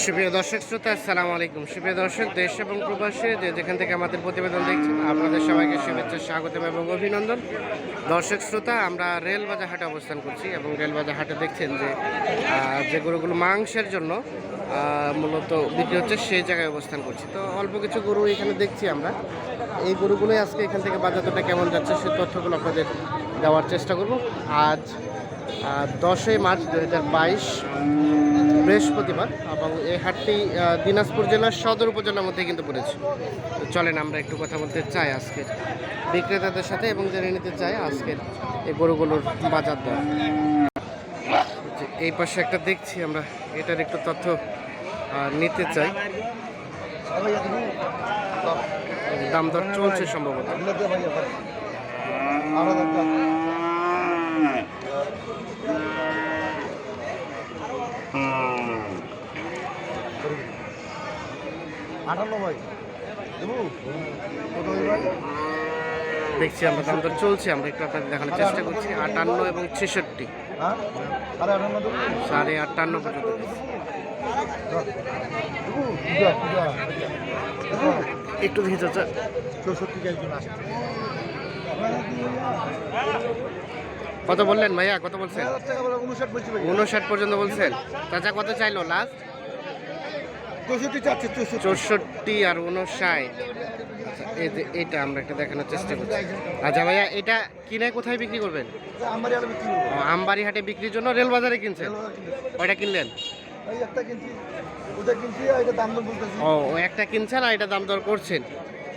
সুপ্রিয় দর্শক শ্রোতা, আসসালামু আলাইকুম। সুপ্রিয় দর্শক, দেশ এবং প্রবাসে যে যেখান থেকে আমাদের প্রতিবেদন দেখছেন, আপনাদের সবাইকে শুভেচ্ছা, স্বাগতম এবং অভিনন্দন। দর্শক শ্রোতা, আমরা রেলবাজার হাটে অবস্থান করছি এবং রেলবাজার হাটে দেখছেন যে যে গরুগুলো মাংসের জন্য মূলত বিক্রি হচ্ছে, সেই জায়গায় অবস্থান করছি। তো অল্প কিছু গরু এখানে দেখছি আমরা। এই গরুগুলোই আজকে এখান থেকে বাজারটা কেমন যাচ্ছে সেই তথ্যগুলো আপনাদের দেওয়ার চেষ্টা করব। আজ দশই মার্চ দু হাজার বাইশ বৃহস্পতিবার এবং এই হাটটি দিনাজপুর জেলার সদর উপজেলার মধ্যে কিন্তু পড়েছে। তো চলেন আমরা একটু কথা বলতে চাই আজকের বিক্রেতাদের সাথে এবং জেনে নিতে চাই আজকের এই গরুগুলোর বাজার দর। এই পাশে একটা দেখছি, আমরা এটার একটু তথ্য নিতে চাই। দাম দর চলছে সম্ভবত। দেখছি আমরা দাম দর চলছে আমরা একটু আপনাদের দেখানোর চেষ্টা করছি। আটান্ন এবং ছেষট্টি। হ্যাঁ? সাড়ে আটান্ন পর্যন্ত একটু দেখি চাচা চৌষট্টি কত বললেন ভাইয়া? কত বলছেন? উনষাট পর্যন্ত বলছেন। চাচা কত চাইলো লাস্ট চৌষট্টি আর উনষাট আচ্ছা এটা আমরা একটা দেখানোর চেষ্টা করছি। আচ্ছা ভাইয়া এটা কিনে কোথায় বিক্রি করবেন? আমবাড়ি হাটে বিক্রির জন্য রেল বাজারে কিনছেন ওইটা কিনলেন? ও ও একটা কিনছেন আর এটা দাম দর করছেন?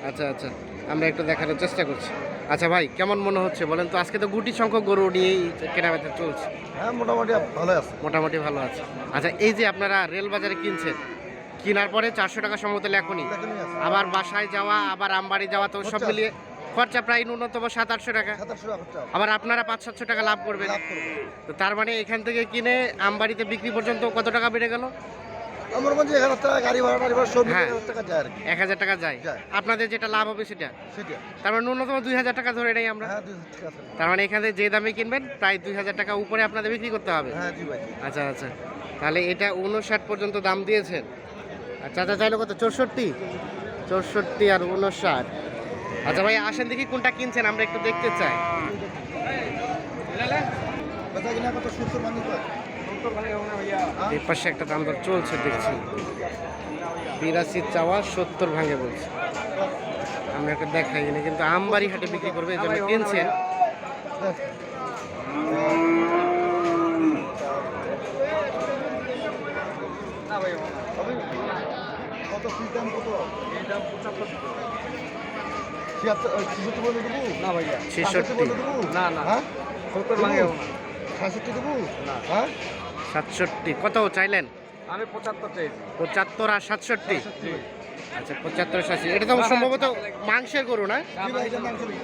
আচ্ছা আচ্ছা আমরা একটু দেখানোর চেষ্টা করছি। আচ্ছা ভাই কেমন মনে হচ্ছে বলেন তো? আজকে তো গুটি সংখ্যক গরু নিয়েই কেনাবেচা চলছে। হ্যাঁ মোটামুটি ভালো আছে। মোটামুটি ভালো আছে। আচ্ছা এই যে আপনারা রেল বাজারে কিনছেন কেনার পরে চারশো টাকা সম্ভবত লেখনি। এখনই আবার বাসায় যাওয়া আবার আমবাড়ি যাওয়া তো সব মিলিয়ে খরচা প্রায় ন্যূনতম সাত আটশো টাকা। আবার আপনারা পাঁচ সাতশো টাকা লাভ করবেন। তো তার মানে এখান থেকে কিনে আমবাড়িতে বিক্রি পর্যন্ত কত টাকা বেড়ে গেল? আমার মনে এক হাজার টাকা গাড়ি ভাড়া টাড়ি ভাড়া সব হ্যাঁ। এক হাজার টাকা যায় আর এক হাজার টাকা যায়। আপনাদের যেটা লাভ হবে সেটা। সেটা। তার মানে ন্যূনতম দুই হাজার টাকা ধরে নেই আমরা। হ্যাঁ। তার মানে এখানে যে দামে কিনবেন প্রায় দুই হাজার টাকা উপরে আপনাদের বিক্রি করতে হবে। হ্যাঁ আচ্ছা আচ্ছা। তাহলে এটা উনষাট পর্যন্ত দাম দিয়েছেন। আর চাচা চাইলো কত? চৌষট্টি? চৌষট্টি আর উনষাট। আচ্ছা ভাই, আসেন দেখি কোনটা কিনছেন, আমরা একটু দেখতে চাই। একটা দাম চলছে, দেখছি। বিরাশি চাওয়া, সত্তর ভাঙে বলছে। আমরা দেখাই না কিন্তু আমবাড়ি হাটে বিক্রি করবে কিনছেন। কত? ফিস দাম কত ছিয়াত্তর ওই ছিষট্টি বলে দেবো? না ভাইয়া ছেষট্টি। বলে দেবো? না, না। হ্যাঁ? সত্তর ভাঙে সাতষট্টি দেবো? না। হ্যাঁ? সাতষট্টি কত চাইলেন? আমি পঁচাত্তর চাইছি। পঁচাত্তর আর সাতষট্টি? আচ্ছা পঁচাত্তর সাতষট্টি। এটা তো সম্ভবত মাংসের গরু না?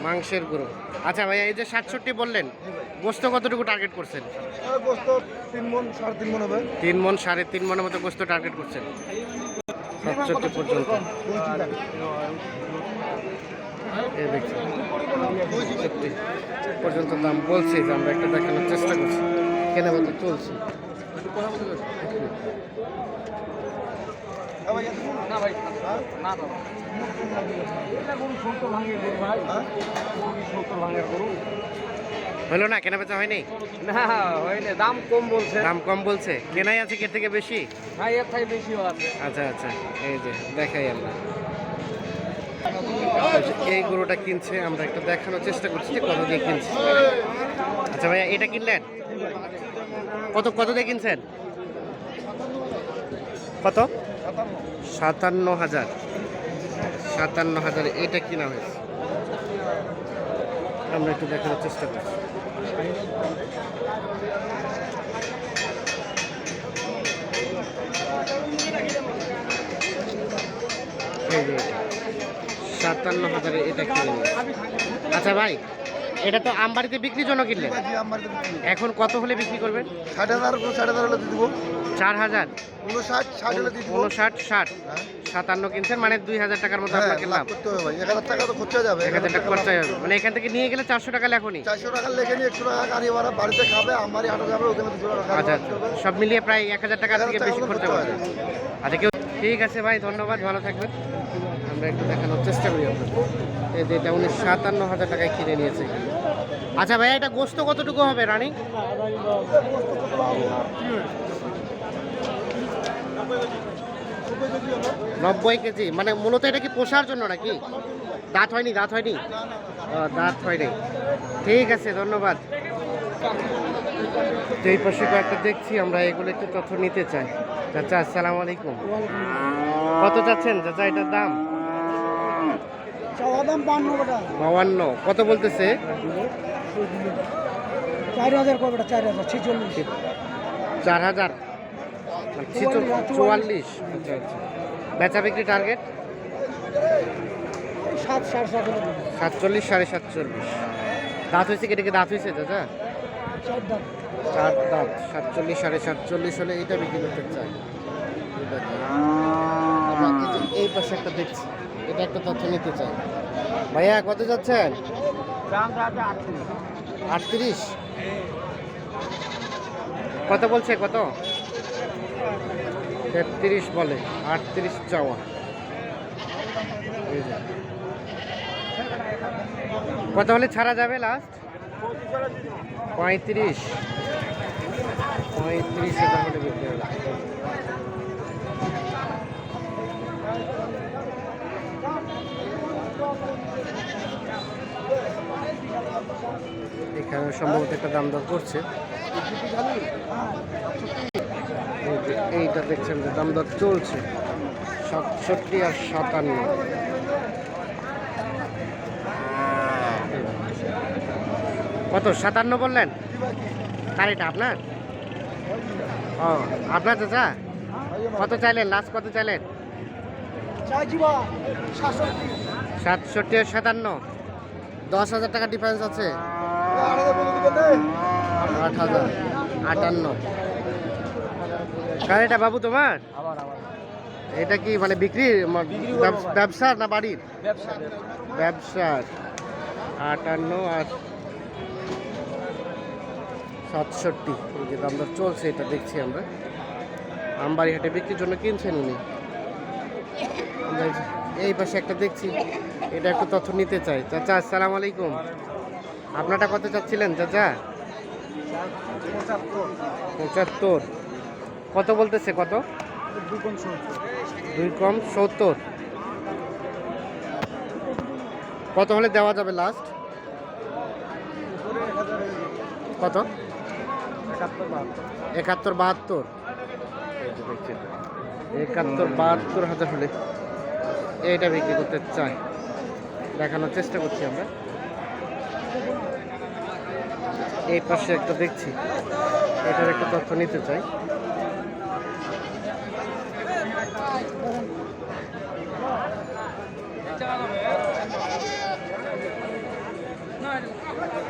মাংসের গরু। আচ্ছা ভাইয়া এই যে সাতষট্টি বললেন গোস্ত কতটুকু টার্গেট করছেন? গোস্ত তিন মন সাড়ে তিন মন হবে। তিন মন সাড়ে তিন মনের মতো গোস্ত টার্গেট করছেন। সাতষট্টি পর্যন্ত। পর্যন্ত দাম বলছি যে আমরা একটা দেখানোর চেষ্টা করছি। কেনা মতো চলছে। না ভাই না দাদা। ভাঙে ভাই। হ্যাঁ? ভাঙের গরু। হলো না? কেনা বেচা হয়নি? না হয়নি। দাম কম বলছে। দাম কম বলছে। কেনাই আছে কে থেকে বেশি? ভাই এর থেকে বেশিও আছে। আচ্ছা আচ্ছা। এই যে দেখাই আমরা। এই গরুটা কিনছে আমরা একটু দেখানোর চেষ্টা করছি যে কত দিয়ে কিনছি। আচ্ছা ভাইয়া এটা কিনলেন? কত কত দিয়ে কিনছেন? কত? সাতান্ন হাজার। সাতান্ন হাজার এটা কিনা হয়েছে। আমরা একটু দেখানোর চেষ্টা করছি। সাতান্ন হাজারে এটা কিনে আচ্ছা ভাই এটা তো আমবাড়িতে বিক্রির জন্য কিনলেন? বিক্রি। এখন কত হলে বিক্রি করবেন? ষাট হাজার ষাট হাজার হলে দিয়ে দেবো। চার হাজার? উনষাট ষাট হলে দিয়ে দেবো। উনষাট ষাট। হ্যাঁ। সাতান্ন কিনছেন মানে দুই হাজার টাকার মতো হ্যাঁ আপনাকে লাভ করতে হবে ভাই এক হাজার টাকা তো খরচা যাবে এক হাজার টাকা খরচা যাবে। মানে এখান থেকে নিয়ে গেলে চারশো টাকা লেখনি চারশো টাকা লেগে নিয়ে একশো টাকা গাড়ি ভাড়া বাড়িতে খাবে আমারই হাঁটা যাবে ওখানে দুশো টাকা আচ্ছা। সব মিলিয়ে প্রায় এক হাজার টাকার থেকে টাকা বেশি খরচা হবে। আচ্ছা কেউ ঠিক আছে ভাই ধন্যবাদ ভালো থাকবেন। আমরা একটু দেখানোর চেষ্টা করি আপনাদের। এই যে এটা উনি সাতান্ন হাজার টাকায় কিনে নিয়েছে। আচ্ছা ভাই এটা গোস্ত কতটুকু হবে রানী? নব্বই কেজি। মানে মূলত এটা কি পোষার জন্য নাকি? দাঁত হয়নি দাঁত হয়নি? দাঁত হয়নি। ঠিক আছে ধন্যবাদ। এই পাশে কয়েকটা দেখছি আমরা এগুলো একটু তথ্য নিতে চাই। চাচা আসসালামু আলাইকুম। কত চাচ্ছেন চাচা এটার দাম? বাউান্ন কত বলতেছে? চার হাজার চার হাজার ছেচল্লিশ চার হাজার মানে ছিচল- চুয়াল্লিশ আচ্ছা আচ্ছা বেচা বিক্রি টার্গেট সাত সাড়ে সাত সাতচল্লিশ সাড়ে সাতচল্লিশ। দাঁত হয়েছে কেটে দাঁত হয়েছে চাচা? চার দাঁত। সাতচল্লিশ সাড়ে সাতচল্লিশ হলে এটা বিক্রি করতে চাই। কি? এই পাশে একটা দেখছি। এটা একটা তথ্য নিতে চাই। ভাইয়া কত যাচ্ছেন? আটত্রিশ? কত বলছে কত? তেত্রিশ বলে, আটত্রিশ চাওয়া। কত হলে ছাড়া যাবে লাস্ট পঁয়ত্রিশ। পঁয়ত্রিশ এখানে সম্ভবত একটা দাম দর করছে। এই যে এইটা দেখছেন যে দাম দর চলছে সাতষট্টি আর সাতান্ন। কত, সাতান্ন বললেন? এটা আপনার? ও, আপনার চাচা কত চাইলেন? লাস্ট কত চাইলেন? সাতষট্টি আর সাতান্ন। দশ হাজার টাকা ডিফারেন্স আছে। আট হাজার, আটান্ন। এটা বাবু তোমার? আবার আবার এটা কি মানে বিক্রি ম- বিক্রি ব্যব- করব। না বাড়ির? ব্যবসা আটান্ন আর সাতষট্টি। যে দাম দর চলছে এটা দেখছি আমরা। আমবাড়ি হাটে বিক্রির জন্য কিনছেন উনি? এই পাশে একটা দেখছি। এটা একটু তথ্য নিতে চাই। চাচা আসসালামু আলাইকুম। আপনারটা কত চাচ্ছিলেন চাচা? পঁচাত্তর। কত বলতেছে কত? দুই কম সত্তর। কত হলে দেওয়া যাবে লাস্ট কত? একাত্তর বাহাত্তর। একাত্তর বাহাত্তর এটা। হাজার হলে এইটা বিক্রি করতে চাই। দেখানোর চেষ্টা করছি আমরা। এই পাশে একটা দেখছি। এটার একটা তথ্য নিতে চাই।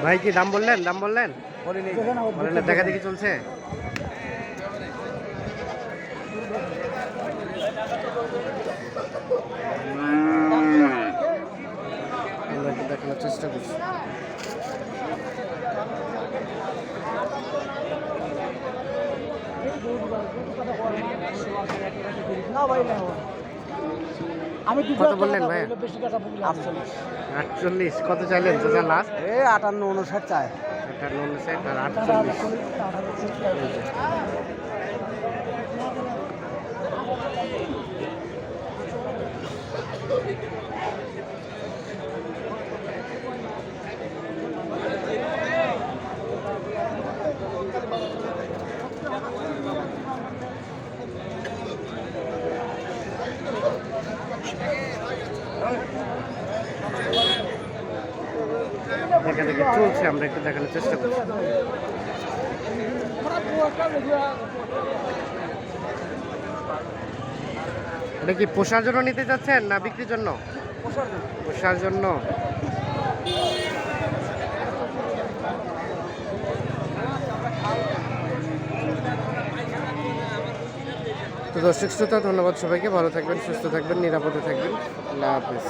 ভাই কি দাম বললেন? দাম বললেন? বলেন। দেখা দেখি চলছে। দেখানোর চেষ্টা করছি। না ভাই না আমি কত বললেন ভাই? আটচল্লিশ কত চাইলেন চাচা লাস্ট এ আটান্ন উনষাট চায় আটান্ন উনষাট আর আটচল্লিশ চলছে আমরা একটু দেখানোর চেষ্টা করছি। এটা কি পোষার জন্য নিতে চাচ্ছেন না বিক্রির জন্য। পোষার জন্য। তো দর্শক শ্রোতা ধন্যবাদ সবাইকে। ভালো থাকবেন সুস্থ থাকবেন নিরাপদে থাকবেন। আল্লাহ হাফিজ।